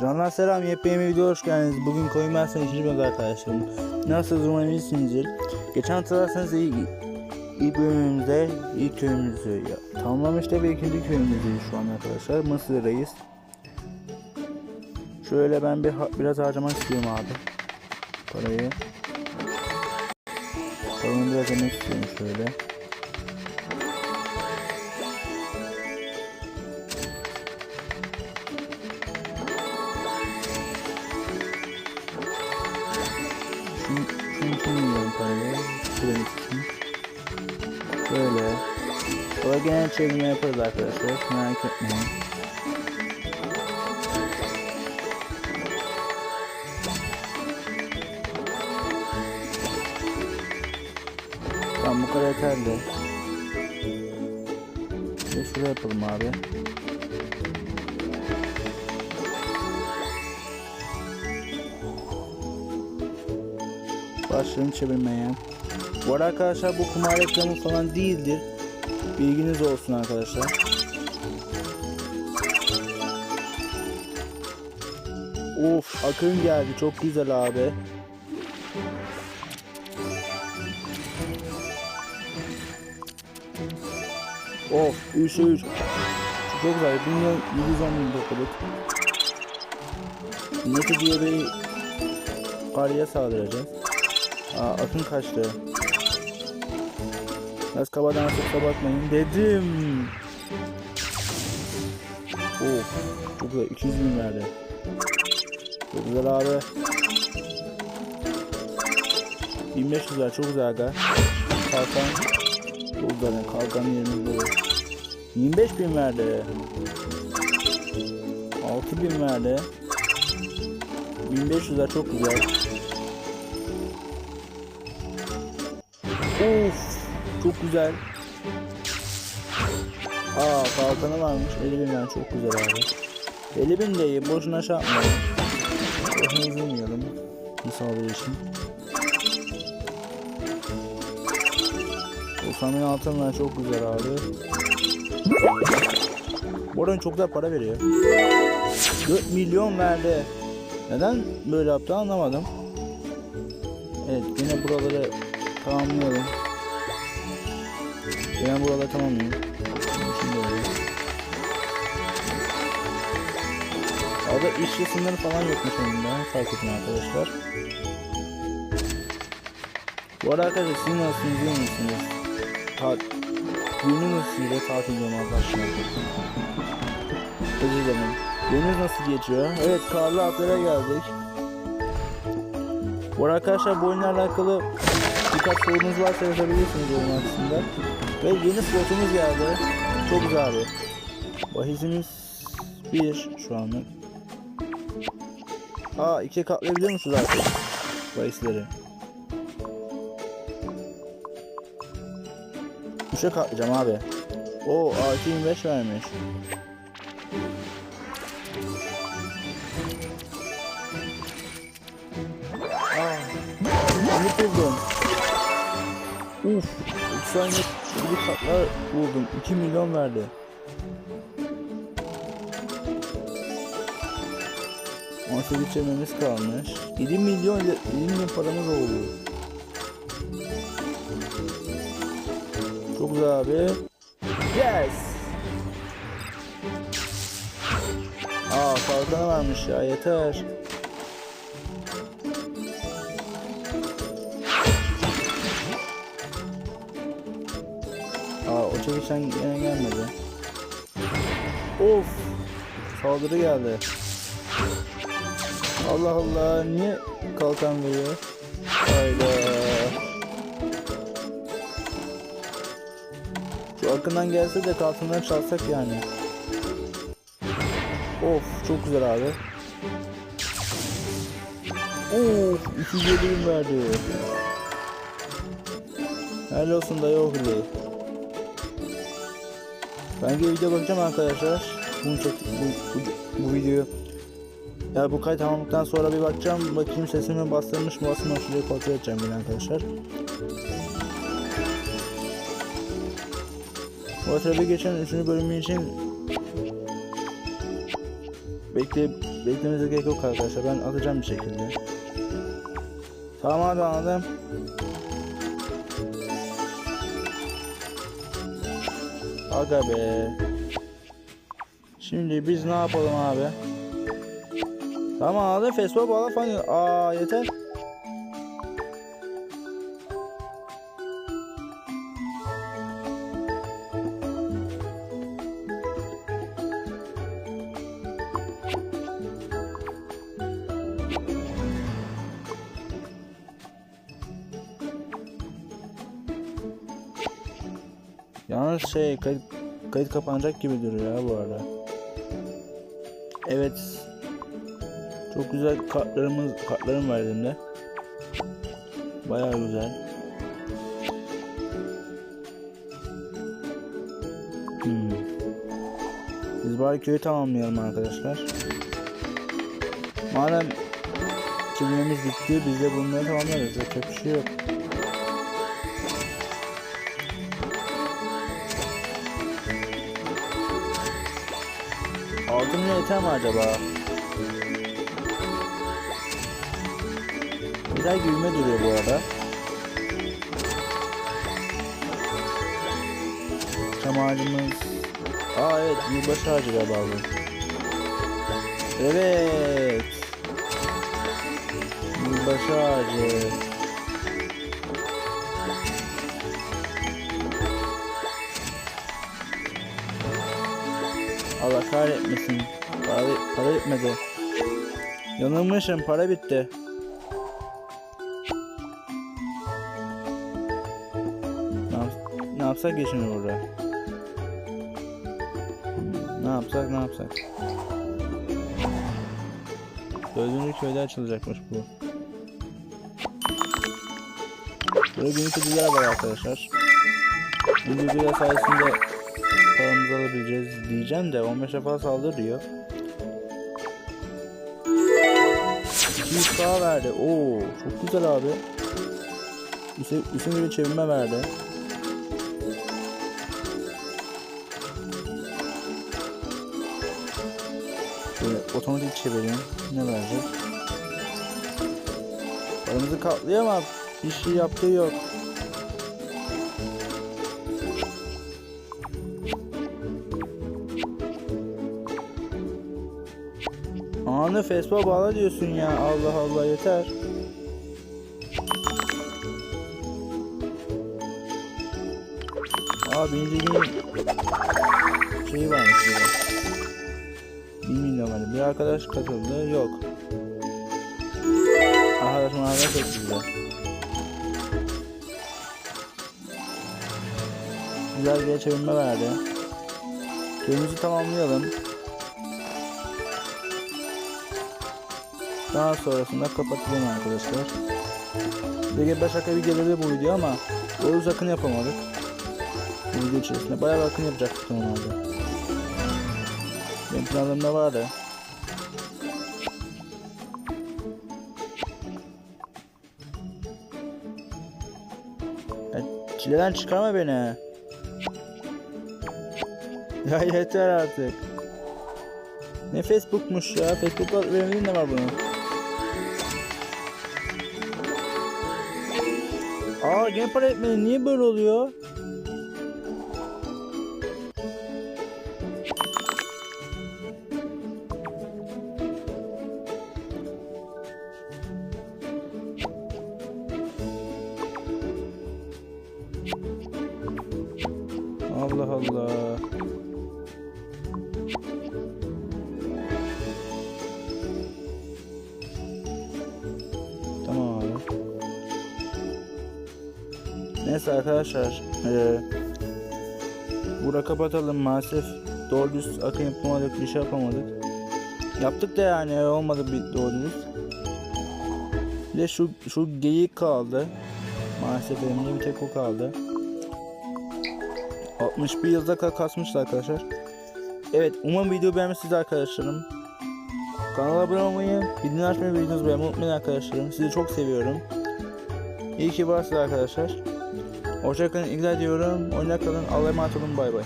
Canlar selam yepyeni bir hoş geldiniz. Bugün koyun ben ikinci bölüm arkadaşlarım. Nasılsınız umarım iyisinizdir. Geçen hatırlarsanız ilk, ilk bölümümüzde ilk köyümüzü ya, tamamlamıştık ve ikinci köyümüzdeyiz şu an arkadaşlar. Mısır'dayız. Şöyle ben bir biraz harcamak istiyorum abi. Parayı. Paramı biraz yemek istiyorum şöyle. Sonra genel çevirme yaparız arkadaşlar. Merak etmeyin. Tamam bu kadar yeterli. Ve şuraya yapalım abi. Başlayalım çevirmeye. Bu arada arkadaşlar bu kumar reklamı falan değildir. Bilginiz olsun arkadaşlar. Of akın geldi çok güzel abi. Of 3'e 3. Çok güzel. 1 milyon 110 bin topladık. Neti diye bir karıya saldıracağız. Aa akın kaçtı. Biraz kabadan asıp bakmayın dedim. Of çok güzel 200 bin verdi. Çok güzel abi. 1500 ver çok güzel aga. Kalkan. Çok güzel kalkan yerimiz dolu. 25 bin verdi. 6 bin verdi. 1500 ver çok güzel. Of çok güzel. Aa kalkanı varmış 50 bin ver çok güzel abi. 50 bin de iyi boşuna şey yapmayalım. Boşuna üzülmeyelim. Misafir için. 90 bin altın ver çok güzel abi. Arada çok da para veriyor. 4 milyon verdi. Neden böyle yaptı anlamadım. Evet yine buraları tamamlayalım. Yine buraları tamamlayayım. Şimdi öyle. Orada işçi sınırı falan yokmuş oyunda. Fark ettim arkadaşlar. Bu arada arkadaşlar siz nasılsınız iyi misiniz? Ta Gününüz nasıl ile tatil ediyorum arkadaşlar. Özür dilerim. Gününüz nasıl geçiyor? Evet karlı atlara geldik. Bu arkadaşlar bu oyunla alakalı birkaç sorunuz varsa yazabilirsiniz yorum aslında. Ve yeni slotumuz geldi. Çok güzel abi. Bahisimiz 1 şu anlık. Aa ikiye katlayabiliyor musunuz artık? Bahisleri. Üçe katlayacağım abi. O artı 25 vermiş. Aa, buldum? Uf, 3 saniye gibi katlar buldum. 2 milyon verdi. Sekiz çevremiz kalmış. 7 milyon 7 milyon paramız oldu. Çok güzel abi. Yes. Aa kalkanı varmış ya yeter. O çekişten yine gelmedi. Of. Saldırı geldi. Allah Allah niye kalkan veriyor? Hayda. Şu akından gelse de kalkanları çalsak yani. Of çok güzel abi. Of 250 bin verdi. Helal olsun dayı oğlu. Ben geri video bakacağım arkadaşlar. Bunu çek bu, bu, bu videoyu. Ya bu kayıt tamamladıktan sonra bir bakacağım. Bakayım sesimi bastırmış mı basmamış mı diye kontrol edeceğim yine arkadaşlar. Bu arada geçen 3. bölümü için bekle beklemenize gerek yok arkadaşlar. Ben atacağım bir şekilde. Tamam abi anladım. Aga be. Şimdi biz ne yapalım abi? Tamam anladım. Facebook falan. Aa yeter. Yalnız şey kayıt, kayıt kapanacak gibi duruyor ya bu arada. Evet. Çok güzel kartlarımız kartlarım var elimde. Bayağı güzel. Hmm. Biz bari köyü tamamlayalım arkadaşlar. Madem çiftliğimiz bitti biz de bunları tamamlarız. Yapacak bir şey yok. Altın yeter mi acaba? Güzel gülme duruyor bu arada. Çam ağacımız. Aa evet yılbaşı ağacı galiba bu. Evet. Yılbaşı ağacı. Kahretmesin. Para, para bitmedi. Yanılmışım para bitti. Ne, ne yapsak ya şimdi burada? Ne yapsak ne yapsak? Dördüncü köyde açılacakmış bu. Burada günlük ödüller var arkadaşlar. Bu ödüller sayesinde paramızı alabileceğiz diyeceğim de 15 defa saldır diyor. 200 daha verdi. Oo çok güzel abi. Üstüne, bir çevirme verdi. Şöyle otomatik çevireyim. Ne verecek? Paramızı katlıyor ama bir şey yaptığı yok. Anı Facebook'a bağla diyorsun ya. Allah Allah yeter. Aa birinci günün şeyi varmış burada. 1 milyon var. Bir arkadaş katıldı. Yok. Arkadaşım arkadaş çok güzel. Güzel bir çevirme verdi. Köyümüzü tamamlayalım. Daha sonrasında kapatalım arkadaşlar. DG5 şaka bir gelirdi bu video ama doğru akın yapamadık. Bu video içerisinde bayağı akın yapacaktık normalde. Benim planlarımda vardı. Ya, çileden çıkarma beni. Ya yeter artık. Ne Facebook'muş ya. Facebook'ta verimli ne var bunun? Aa gene para etmedi. Niye böyle oluyor? Allah Allah. Neyse arkadaşlar. Eee burada kapatalım maalesef. Doğru düz akın yapamadık, bir şey yapamadık. Yaptık da yani olmadı bir doğru düz. Bir de şu, şu geyik kaldı. Maalesef elimde bir tek o kaldı. 61 yılda ka- kasmıştı arkadaşlar. Evet umarım video beğenmişsiniz arkadaşlarım. Kanala abone olmayı, bildirim açmayı ve videonuzu beğenmeyi unutmayın arkadaşlarım. Sizi çok seviyorum. İyi ki varsınız arkadaşlar. Hoşçakalın, ilgiler diyorum. Oyuna kalın, Allah'a emanet olun, bay bay.